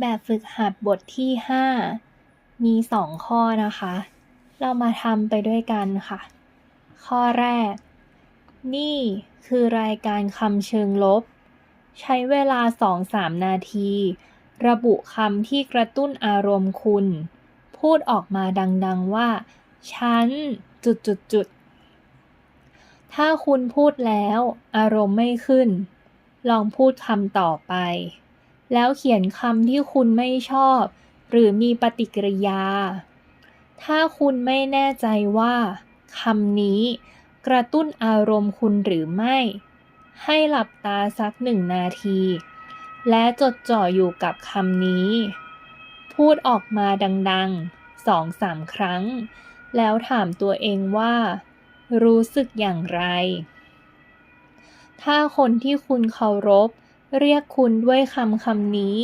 แบบฝึกหัดบทที่ 5 มี 2 ข้อนะคะ เรามาทำไปด้วยกันค่ะ ข้อแรก นี่คือรายการคำเชิงลบ ใช้เวลา 2-3 นาที ระบุคำที่กระตุ้นอารมณ์คุณ พูดออกมาดังๆว่า ฉัน จุดจุดจุดๆถ้าคุณพูดแล้ว อารมณ์ไม่ขึ้น ลองพูดคำต่อไป แล้วเขียนคำที่คุณไม่ชอบ หรือมีปฏิกิริยา ถ้าคุณไม่แน่ใจว่าคำนี้กระตุ้นอารมณ์คุณหรือไม่ ให้หลับตาสักหนึ่งนาที และจดจ่ออยู่กับคำนี้ พูดออกมาดังๆสองสามครั้ง แล้วถามตัวเองว่า รู้สึกอย่างไร ถ้าคนที่คุณเคารพ เรียกคุณด้วยคำคำนี้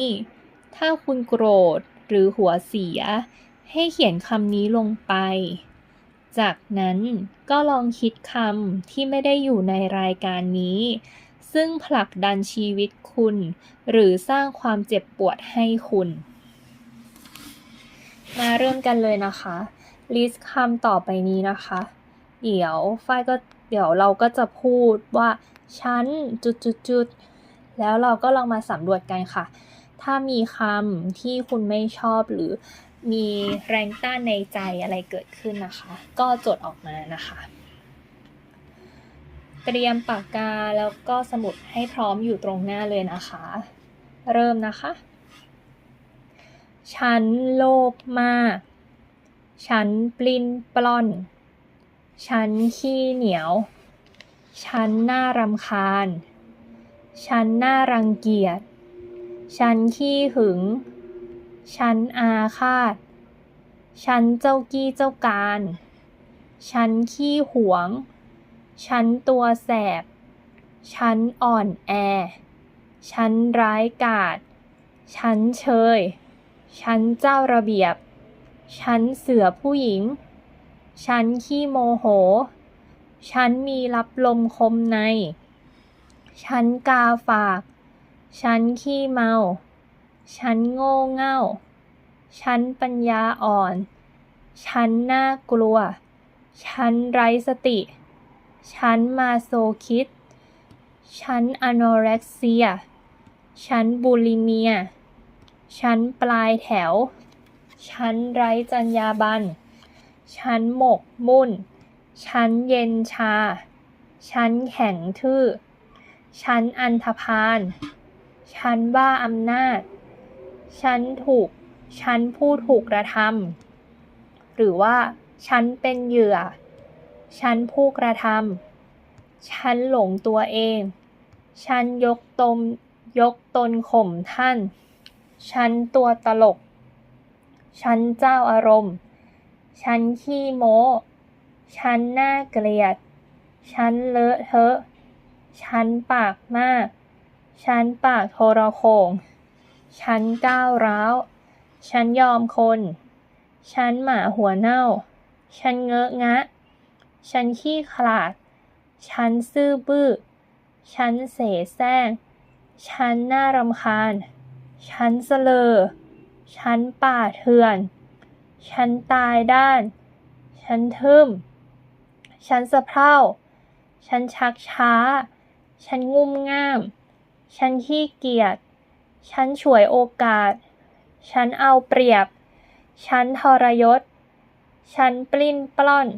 ถ้าคุณโกรธหรือหัวเสีย ให้เขียนคำนี้ลงไป จากนั้นก็ลองคิดคำที่ไม่ได้อยู่ในรายการนี้ ซึ่งผลักดันชีวิตคุณ หรือสร้างความเจ็บปวดให้คุณ มาเริ่มกันเลยนะคะ ลิสต์คำต่อไปนี้นะคะ เดี๋ยวฝ้ายก็เดี๋ยวเราก็จะพูดว่า ฉันจุดจุดจุด แล้วเราก็ลองมาสำรวจกันค่ะ ถ้ามีคำที่คุณไม่ชอบหรือมีแรงต้านในใจอะไรเกิดขึ้นนะคะ ก็จดออกมานะคะ เตรียมปากกาแล้วก็สมุดให้พร้อมอยู่ตรงหน้าเลยนะคะ เริ่มนะคะ ฉันโลภมาก ฉันปลิ้นปล้อน ฉันขี้เหนียว ฉันน่ารำคาญ ฉันน่ารังเกียจ ฉันขี้หึง ฉันอาฆาต ฉันเจ้ากี้เจ้าการ ฉันขี้หวง ฉันตัวแสบ ฉันอ่อนแอ ฉันร้ายกาจ ฉันเชย ฉันเจ้าระเบียบ ฉันเสือผู้หญิง ฉันขี้โมโห ฉันมีรับลมคมใน ฉันกาฝาก ฉันขี้เมา ฉันโง่เง่า ฉันปัญญาอ่อน ฉันน่ากลัว ฉันไร้สติ ฉันมาโซคิด ฉันอโนเร็กเซีย ฉันบูลิเมีย ฉันปลายแถว ฉันไร้จรรยาบรรณฉันหมกมุ่น ฉันเย็นชา ฉันแข็งทื่อ ฉันอันธพาล ฉันบ้าอำนาจ ฉันถูก ฉันผู้ถูกกระทำ หรือว่าฉันเป็นเหยื่อ ฉันผู้กระทำ ฉันหลงตัวเอง ฉันยกตนยกตนข่มท่าน ฉันตัวตลก ฉันเจ้าอารมณ์ ฉันขี้โม้ ฉันน่าเกลียด ฉันเลอะเทอะ ฉันปากมากฉันปากโทรโขงฉันก้าวร้าวฉันยอมคนฉันหมาหัวเน่าฉันเงอะงะฉันขี้ขลาดฉันซื่อบื้อฉันเสแสร้งฉันน่ารำคาญฉันเสลอฉันป่าเถื่อนฉันตายด้านฉันทึมฉันสะเพร่าฉันชักช้า ฉันงุ่มง่าม ฉันขี้เกียจ ฉันฉวยโอกาส ฉันเอาเปรียบ ฉันทรยศ ฉันปลิ้นปล้อน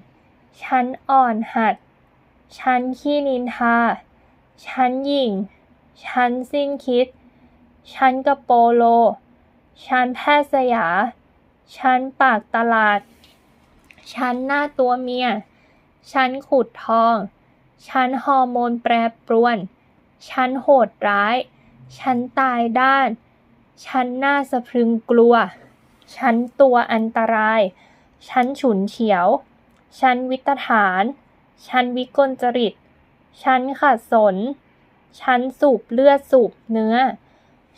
ฉันอ่อนหัด ฉันขี้นินทา ฉันหยิ่ง ฉันสิ้นคิด ฉันกระโปโล ฉันแพทย์สยา ฉันปากตลาด ฉันหน้าตัวเมีย ฉันขุดทอง ฉันฮอร์โมนแปรปรวน ฉันโหดร้าย ฉันตายด้าน ฉันน่าสะพรึงกลัว ฉันตัวอันตราย ฉันฉุนเฉียว ฉันวิตฐาน ฉันวิกลจริต ฉันขัดสน ฉันสูบเลือดสูบเนื้อ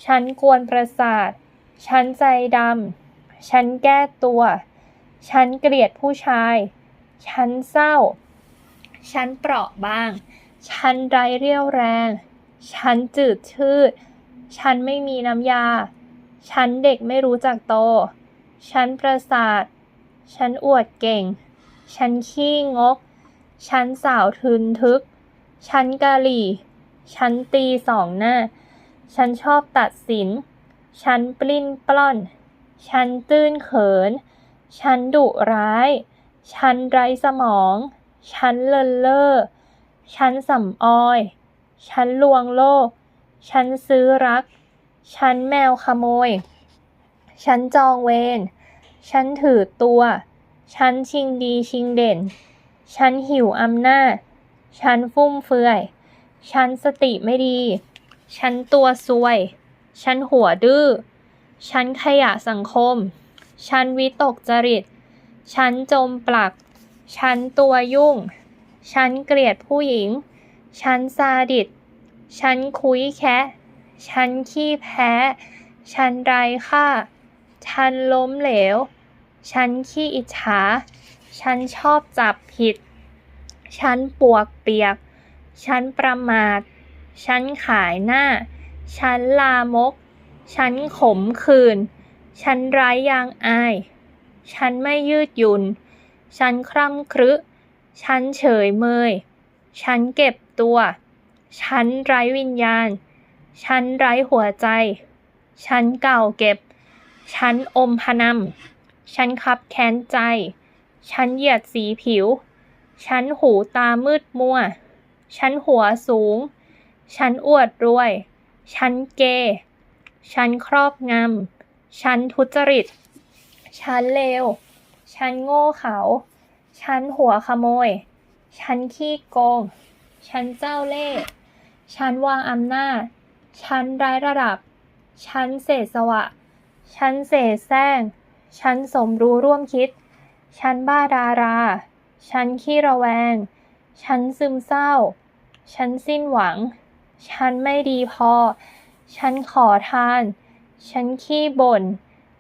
ฉันกวนประสาท ฉันใจดำ ฉันแก้ตัว ฉันเกลียดผู้ชาย ฉันเศร้า ฉันเปราะบาง ฉันไร้เรี่ยวแรง ฉันจืดชืด ฉันไม่มีน้ำยา ฉันเด็กไม่รู้จักโต ฉันประสาท ฉันอวดเก่ง ฉันขี้งก ฉันสาวทึนทึก ฉันกะหลี่ ฉันตีสองหน้า ฉันชอบตัดสิน ฉันปลิ้นปล้อน ฉันตื้นเขิน ฉันดุร้าย ฉันไร้สมอง ฉันเลินเล่อ ฉันสำออย ฉันลวงโลก ฉันซื้อรัก ฉันแมวขโมย ฉันจองเวร ฉันถือตัว ฉันชิงดีชิงเด่น ฉันหิวอำนาจ ฉันฟุ่มเฟือย ฉันสติไม่ดี ฉันตัวซวย ฉันหัวดื้อ ฉันขยะสังคม ฉันวิตกจริต ฉันจมปลัก ฉันตัวยุ่ง ฉันเกลียดผู้หญิง ฉันซาดิส ฉันคุยแคะ ฉันขี้แพ้ ฉันไรค่า ฉันล้มเหลว ฉันขี้อิจฉา ฉันชอบจับผิด ฉันปวกเปียก ฉันประมาท ฉันขายหน้า ฉันลามก ฉันขมขื่น ฉันไร้ยางอาย ฉันไม่ยืดหยุ่น ฉันคร่ำครึ ฉันเฉยเมย ฉันเก็บตัว ฉันไร้วิญญาณ ฉันไร้หัวใจ ฉันเก่าเก็บ ฉันอมพนำฉันคับแค้นใจ ฉันเหยียดสีผิว ฉันหูตามืดมัว ฉันหัวสูง ฉันอวดรวย ฉันเกย์ฉันครอบงำ ฉันทุจริต ฉันเลว ฉันโง่เขา ฉันหัวขโมย ฉันขี้โกง ฉันเจ้าเล่ห์ฉันวางอำนาจ ฉันร้ระดับ ฉันเศษสวะ ฉันเสแสร้งฉันสมรู้ร่วมคิด ฉันบ้าดารา ฉันขี้ระแวง ฉันซึมเศร้า ฉันสิ้นหวัง ฉันไม่ดีพอ ฉันขอทาน ฉันขี้บ่น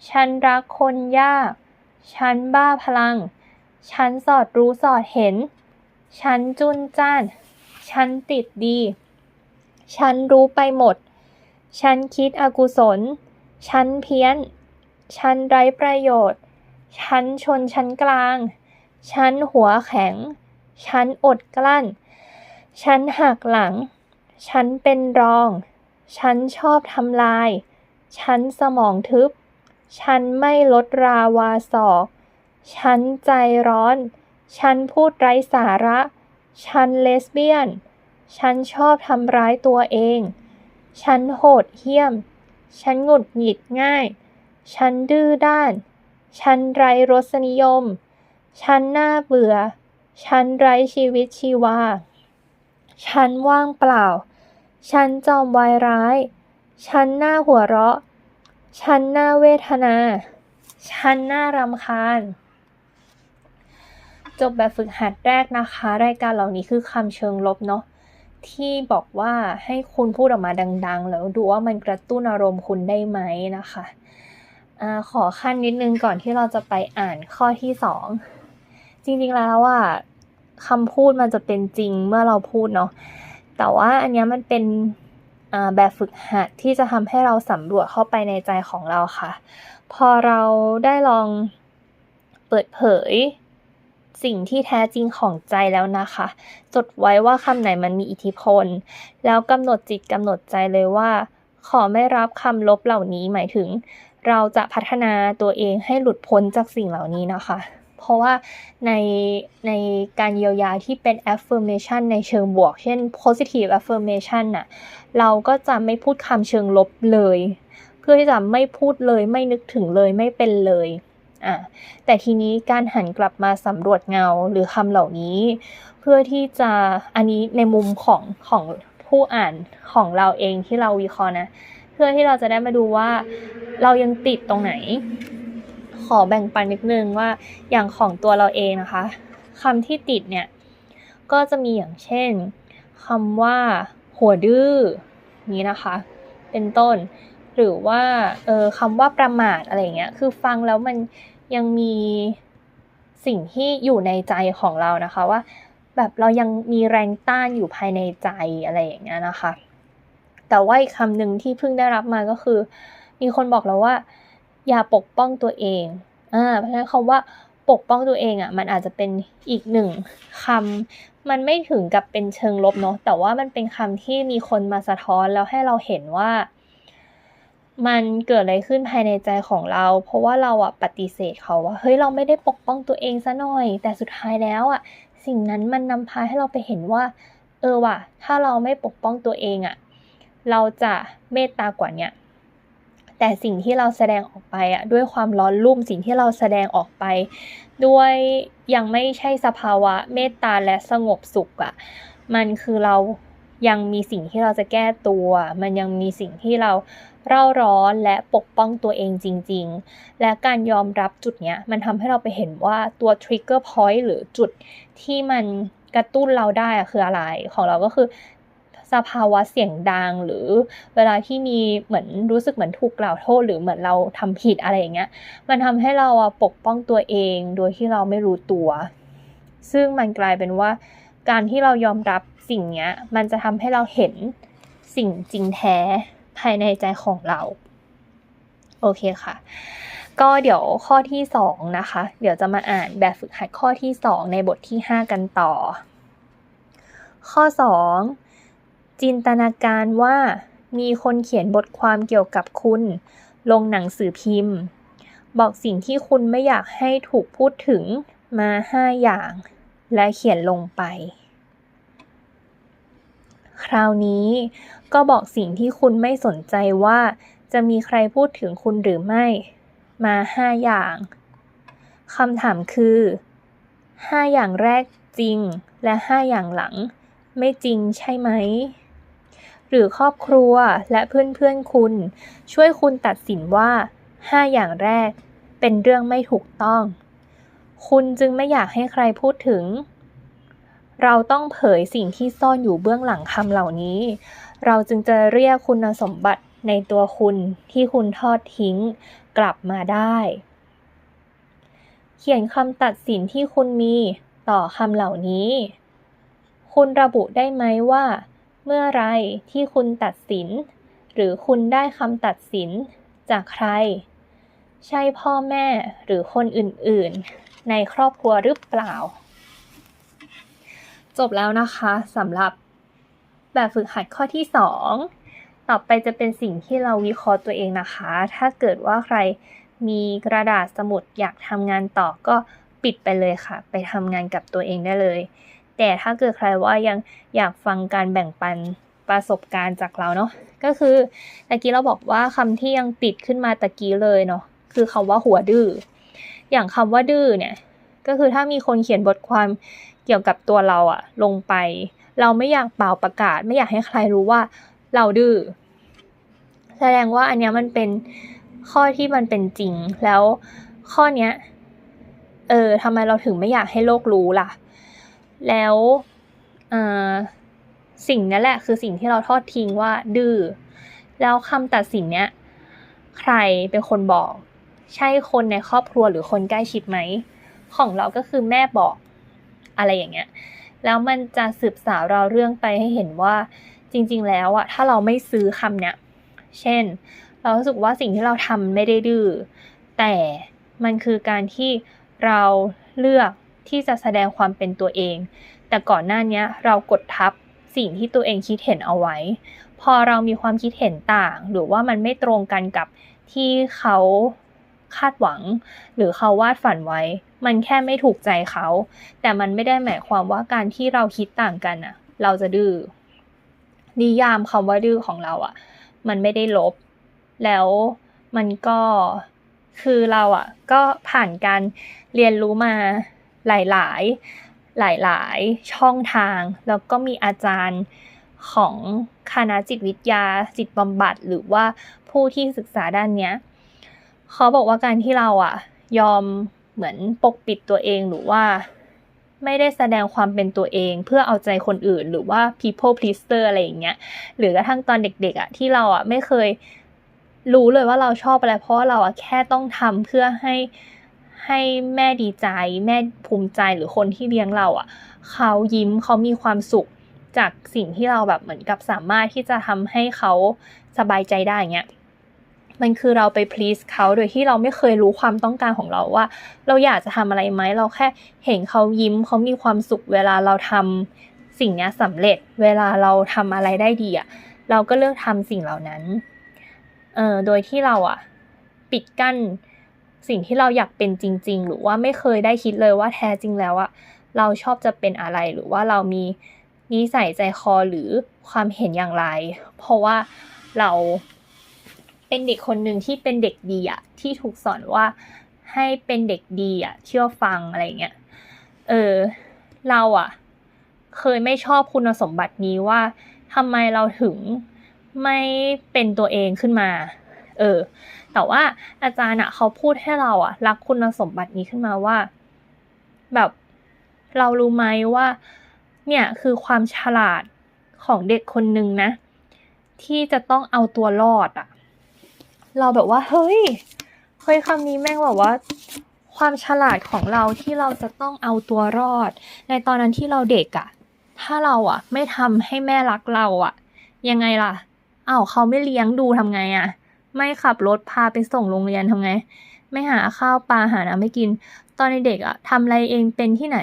ฉันรักคนยาก ฉันบ้าพลัง ฉันสอดรู้สอดเห็น ฉันจุนจ้าน ฉันติดดี ฉันรู้ไปหมด ฉันคิดอกุศล ฉันเพี้ยน ฉันไร้ประโยชน์ ฉันชนชั้นกลาง ฉันหัวแข็ง ฉันอดกลั้น ฉันหักหลัง ฉันเป็นรอง ฉันชอบทำลาย ฉันสมองทึบ ฉันไม่ลดราวาศอก ฉันใจร้อน ฉันพูดไร้สาระ ฉันเลสเบี้ยน ฉันชอบทำร้ายตัวเอง ฉันโหดเหี้ยม ฉันหงุดหงิดง่าย ฉันดื้อด้าน ฉันไร้รสนิยม ฉันน่าเบื่อ ฉันไร้ชีวิตชีวา ฉันว่างเปล่า ฉันจอมวายร้าย ฉันหน่าหัวเราะ ฉันน่าเวทนา ฉันน่ารำคาญ จบแบบฝึกหัดแรกนะคะ รายการเหล่านี้คือคำเชิงลบเนาะที่บอกว่าให้คุณพูดออกมาดัง ๆ แล้วดูว่ามันกระตุ้นอารมณ์คุณได้ไหมนะคะอขอขั้นนิดนึงก่อนที่เราจะไปอ่านข้อที่สองจริงๆแล้วอะคำพูดมันจะเป็นจริงเมื่อเราพูดเนาะแต่ว่าอันนี้มันเป็น แบบฝึกหัดที่จะทำให้เราสำรวจเข้าไปในใจของเราค่ะ พอเราได้ลองเปิดเผยสิ่งที่แท้จริงของใจแล้วนะคะ จดไว้ว่าคำไหนมันมีอิทธิพล แล้วกำหนดจิตกำหนดใจเลยว่า ขอไม่รับคำลบเหล่านี้หมายถึง เราจะพัฒนาตัวเองให้หลุดพ้นจากสิ่งเหล่านี้นะคะ เพราะว่าในในการเยียวยาที่เป็น affirmation ในเชิงบวก เช่น positive affirmation น่ะเราก็จะไม่พูดคำเชิงลบเลย เพื่อที่จะไม่พูดเลยไม่นึกถึงเลยไม่เป็นเลยอะแต่ทีนี้การหันกลับมาสำรวจเงาหรือคำเหล่านี้ เพื่อที่จะอันนี้ในมุมของของผู้อ่านของเราเองที่เราวิเคราะห์นะ เพื่อที่เราจะได้มาดูว่าเรายังติดตรงไหน ขอแบ่งปันนิดนึงว่าอย่างของตัวเราเองนะคะคำที่ติดเนี่ย ก็จะมีอย่างเช่นคำว่า หัวดื้อนี้นะคะ เป็นต้น หรือว่าเออคำว่าประมาทอะไรเงี้ยคือฟังแล้วมันยังมีสิ่งที่อยู่ในใจของเรานะคะว่า แบบเรายังมีแรงต้านอยู่ภายในใจอะไรอย่างเงี้ยนะคะ แต่ว่าอีกคำหนึ่งที่เพิ่งได้รับมาก็คือ มีคนบอกเราว่า อย่าปกป้องตัวเองอ่าเพราะฉะนั้นคำว่าปกป้องตัวเองอะมันอาจจะเป็นอีกหนึ่งคำมันไม่ถึงกับเป็นเชิงลบเนาะแต่ว่ามันเป็นคำที่มีคนมาสะท้อนแล้วให้เราเห็นว่า มันเกิดอะไรขึ้นภายในใจของเรา เพราะว่าเราอะปฏิเสธเขาว่าเฮ้ยเราไม่ได้ปกป้องตัวเองซะหน่อย แต่สุดท้ายแล้วอะสิ่งนั้นมันนำพาให้เราไปเห็นว่า เออว่ะ ถ้าเราไม่ปกป้องตัวเองอะเราจะเมตตากว่าเนี้ย แต่สิ่งที่เราแสดงออกไปอะด้วยความร้อนรุ่มสิ่งที่เราแสดงออกไป ด้วยยังไม่ใช่สภาวะเมตตาและสงบสุขอะมันคือเรายังมีสิ่งที่เราจะแก้ตัว มันยังมีสิ่งที่เราเร่าร้อนและปกป้องตัวเองจริง ๆ และการยอมรับจุดเนี้ยมันทำให้เราไปเห็นว่าตัว trigger point หรือจุดที่มันกระตุ้นเราได้คืออะไร ของเราก็คือ สภาวะเสียงดัง หรือเวลาที่มีเหมือนรู้สึกเหมือนถูกกล่าวโทษ หรือเหมือนเราทำผิดอะไรอย่างเงี้ยมันทำให้เราปกป้องตัวเอง โดยที่เราไม่รู้ตัว ซึ่งมันกลายเป็นว่า การที่เรายอมรับสิ่งเนี้ยมันจะทำให้เราเห็นสิ่งจริงแท้ภายในใจของเราโอเคค่ะก็เดี๋ยวข้อที่สองนะคะ เดี๋ยวจะมาอ่านแบบฝึกหัดข้อที่สองในบทที่ห้ากันต่อ ข้อสอง จินตนาการว่ามีคนเขียนบทความเกี่ยวกับคุณ ลงหนังสือพิมพ์ บอกสิ่งที่คุณไม่อยากให้ถูกพูดถึงมาห้าอย่าง และเขียนลงไป คราวนี้ก็บอกสิ่งที่คุณไม่สนใจว่า จะมีใครพูดถึงคุณหรือไม่ มาห้าอย่างคำถามคือห้าอย่างแรกจริงและห้าอย่างหลัง ไม่จริงใช่ไหม หรือครอบครัวและเพื่อนๆคุณ ช่วยคุณตัดสินว่าห้าอย่างแรก เป็นเรื่องไม่ถูกต้อง คุณจึงไม่อยากให้ใครพูดถึง เราต้องเผยสิ่งที่ซ่อนอยู่เบื้องหลังคำเหล่านี้ เราจึงจะเรียกคุณสมบัติในตัวคุณที่คุณทอดทิ้งกลับมาได้ เขียนคำตัดสินที่คุณมีต่อคำเหล่านี้ คุณระบุได้ไหมว่า เมื่อไรที่คุณตัดสิน หรือคุณได้คำตัดสินจากใคร ใช่พ่อแม่หรือคนอื่นๆ ในครอบครัวหรือเปล่า จบแล้วนะคะสำหรับแบบฝึกหัดข้อที่ 2 ต่อไปจะเป็นสิ่งที่เราวิเคราะห์ตัวเองนะคะ ถ้าเกิดว่าใครมีกระดาษสมุดอยากทำงานต่อก็ปิดไปเลยค่ะ ไปทำงานกับตัวเองได้เลย แต่ถ้าเกิดใครว่ายังอยากฟังการแบ่งปันประสบการณ์จากเราเนาะก็คือตะกี้เราบอกว่าคำที่ยังติดขึ้นมาตะกี้เลยเนาะคือคำว่าหัวดื้ออย่างคำว่าดื้อเนี่ยก็คือถ้ามีคนเขียนบทความเกี่ยวกับตัวเราอะลงไป เราไม่อยากเป่าประกาศ ไม่อยากให้ใครรู้ว่าเราดื้อแสดงว่าอันเนี้ยมันเป็นข้อที่มันเป็นจริงแล้วข้อเนี้ยเออทำไมเราถึงไม่อยากให้โลกรู้ล่ะ แล้วสิ่งนี้แหละคือสิ่งที่เราทอดทิ้งว่าดื้อแล้วคำตัดสินเนี้ยใครเป็นคนบอก ใช่คนในครอบครัวหรือคนใกล้ชิดไหม ของเราก็คือแม่บอกอะไรอย่างเงี้ยแล้วมันจะสืบสาวเราเรื่องไปให้เห็นว่าจริง ๆ แล้วอะถ้าเราไม่ซื้อคำเนี้ยเช่น เรารู้สึกว่าสิ่งที่เราทำไม่ได้ดื้อแต่มันคือการที่เราเลือก ที่จะแสดงความเป็นตัวเอง แต่ก่อนหน้านี้เรากดทับสิ่งที่ตัวเองคิดเห็นเอาไว้ พอเรามีความคิดเห็นต่าง หรือว่ามันไม่ตรงกันกับที่เขาคาดหวัง หรือเขาวาดฝันไว้ มันแค่ไม่ถูกใจเขา แต่มันไม่ได้หมายความว่าการที่เราคิดต่างกันอะเราจะดื้อนิยามคำว่าดื้อของเราอะมันไม่ได้ลบ แล้วมันก็คือเราอะก็ผ่านการเรียนรู้มา หลายๆ หลายๆ ช่องทาง แล้วก็มีอาจารย์ของคณะจิตวิทยา จิตบำบัด หรือว่าผู้ที่ศึกษาด้านเนี้ยเขาบอกว่าการที่เราอะยอมเหมือนปกปิดตัวเองหรือว่า ไม่ได้แสดงความเป็นตัวเองเพื่อเอาใจคนอื่น หรือว่า people pleaser อะไรอย่างเงี้ย หรือกระทั่งตอนเด็กๆอะที่เราอะไม่เคยรู้เลยว่าเราชอบอะไร เพราะเราอะแค่ต้องทำเพื่อให้ ให้แม่ดีใจ แม่ภูมิใจหรือคนที่เลี้ยงเราอะเขายิ้มเขามีความสุขจากสิ่งที่เราแบบเหมือนกับสามารถที่จะทำให้เขาสบายใจได้เงี้ยมันคือเราไป please เขาโดยที่เราไม่เคยรู้ความต้องการของเราว่า เราอยากจะทำอะไรไหมเราแค่เห็นเขายิ้มเขามีความสุขเวลาเราทำสิ่งนี้สำเร็จ เวลาเราทำอะไรได้ดีอะเราก็เลือกทำสิ่งเหล่านั้นเออโดยที่เราอะปิดกั้น สิ่งที่เราอยากเป็นจริง ๆ หรือว่าไม่เคยได้คิดเลยว่าแท้จริงแล้วอะเราชอบจะเป็นอะไรหรือว่าเรามีนิสัยใจคอหรือความเห็นอย่างไร เพราะว่าเราเป็นเด็กคนหนึ่งที่เป็นเด็กดีอะที่ถูกสอนว่าให้เป็นเด็กดีอะเชื่อฟังอะไรเงี้ยเออเราอะเคยไม่ชอบคุณสมบัตินี้ว่าทำไมเราถึงไม่เป็นตัวเองขึ้นมา เออ แต่ว่าอาจารย์อะเขาพูดให้เราอะรักคุณสมบัตินี้ขึ้นมาว่า แบบเรารู้ไหมว่า เนี่ยคือความฉลาดของเด็กคนหนึ่งนะ ที่จะต้องเอาตัวรอดอะเราแบบว่า เฮ้ยเฮ้ยคำนี้แม่งแบบว่า ความฉลาดของเราที่เราจะต้องเอาตัวรอด ในตอนนั้นที่เราเด็กอะถ้าเราอะไม่ทำให้แม่รักเราอะยังไงล่ะอ้าวเขาไม่เลี้ยงดูทำไงอะ ไม่ขับรถพาไปส่งโรงเรียนทำไง ไม่หาข้าวปลาหาน้ำไม่กิน ตอนเด็กอะทำอะไรเองเป็นที่ไหน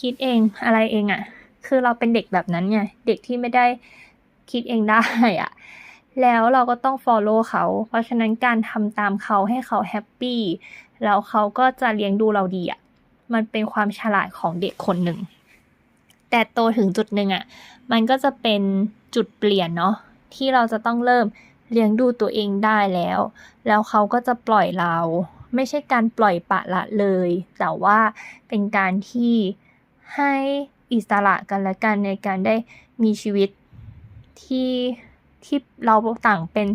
คิดเองอะไรเองอะคือเราเป็นเด็กแบบนั้นไง เด็กที่ไม่ได้คิดเองได้อะแล้วเราก็ต้อง follow เขา เพราะฉะนั้นการทำตามเขาให้เขาแฮปปี้แล้วเขาก็จะเลี้ยงดูเราดีอะมันเป็นความฉลาดของเด็กคนหนึ่ง แต่โตถึงจุดหนึ่งอะมันก็จะเป็นจุดเปลี่ยนเนาะที่เราจะต้องเริ่ม เลี้ยงดูตัวเองได้แล้ว แล้วเขาก็จะปล่อยเรา ไม่ใช่การปล่อยปะละเลย แต่ว่าเป็นการที่ให้อิสระกันและกันในการได้มีชีวิตที่ที่เราต่างเป็น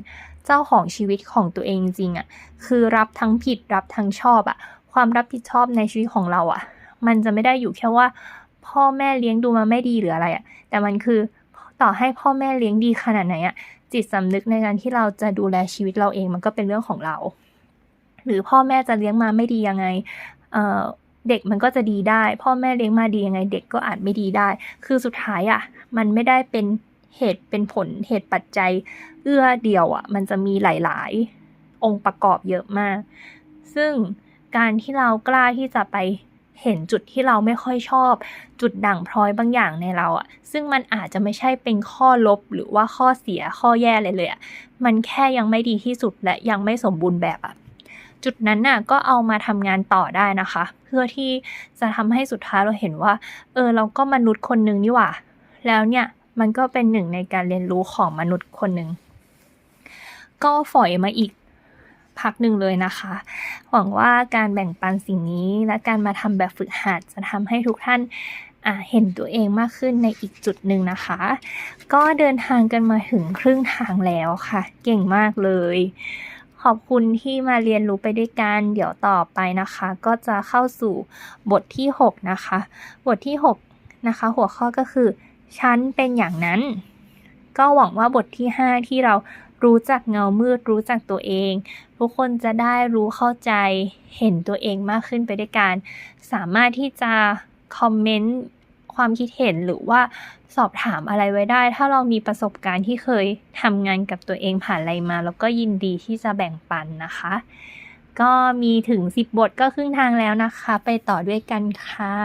เจ้าของชีวิตของตัวเองจริงอะ่ะ คือรับทั้งผิดรับทั้งชอบอะ่ะ ความรับผิดชอบในชีวิตของเราอะ่ะ มันจะไม่ได้อยู่แค่ว่า พ่อแม่เลี้ยงดูมาไม่ดีหรืออะไรอะ่ะ แต่มันคือต่อให้พ่อแม่เลี้ยงดีขนาดไหนอะ่ะ จิตสำนึกในการที่เราจะดูแลชีวิตเราเองมันก็เป็นเรื่องของเรา หรือพ่อแม่จะเลี้ยงมาไม่ดียังไงเออเด็กมันก็จะดีได้ พ่อแม่เลี้ยงมาดียังไง เด็กก็อาจไม่ดีได้ คือสุดท้ายอะ่ะ มันไม่ได้เป็นเหตุเป็นผลเหตุปัจจัย เอื้อเดียวอะ่ะ มันจะมีหลาย ๆ องค์ประกอบเยอะมาก ซึ่งการที่เรากล้าที่จะไป เห็นจุดที่เราไม่ค่อยชอบ จุดด่างพร้อยบางอย่างในเราอะซึ่งมันอาจจะไม่ใช่เป็นข้อลบหรือว่าข้อเสียข้อแย่เลยเลยอะมันแค่ยังไม่ดีที่สุดและยังไม่สมบูรณ์แบบอะจุดนั้นน่ะก็เอามาทำงานต่อได้นะคะ เพื่อที่จะทำให้สุดท้ายเราเห็นว่า เออเราก็มนุษย์คนหนึ่งนี่หว่า แล้วเนี่ยมันก็เป็นหนึ่งในการเรียนรู้ของมนุษย์คนหนึ่งก็ฝอยมาอีก พักหนึ่งเลยนะคะ หวังว่าการแบ่งปันสิ่งนี้และการมาทำแบบฝึกหัดจะทำให้ทุกท่านเห็นตัวเองมากขึ้นในอีกจุดหนึ่งนะคะ ก็เดินทางกันมาถึงครึ่งทางแล้วค่ะ เก่งมากเลย ขอบคุณที่มาเรียนรู้ไปด้วยกัน เดี๋ยวต่อไปนะคะ ก็จะเข้าสู่บทที่ 6 นะคะ บทที่ 6 นะคะ หัวข้อก็คือ ฉันเป็นอย่างนั้น ก็หวังว่าบทที่ 5 ที่เรา รู้จักเงามืด รู้จักตัวเอง ทุกคนจะได้รู้เข้าใจเห็นตัวเองมากขึ้นไปด้วยกัน สามารถที่จะคอมเมนต์ความคิดเห็นหรือว่าสอบถามอะไรไว้ได้ ถ้าเรามีประสบการณ์ที่เคยทำงานกับตัวเองผ่านอะไรมา แล้วก็ยินดีที่จะแบ่งปันนะคะ ก็มีถึง 10 บทก็ครึ่งทางแล้วนะคะ ไปต่อด้วยกันค่ะ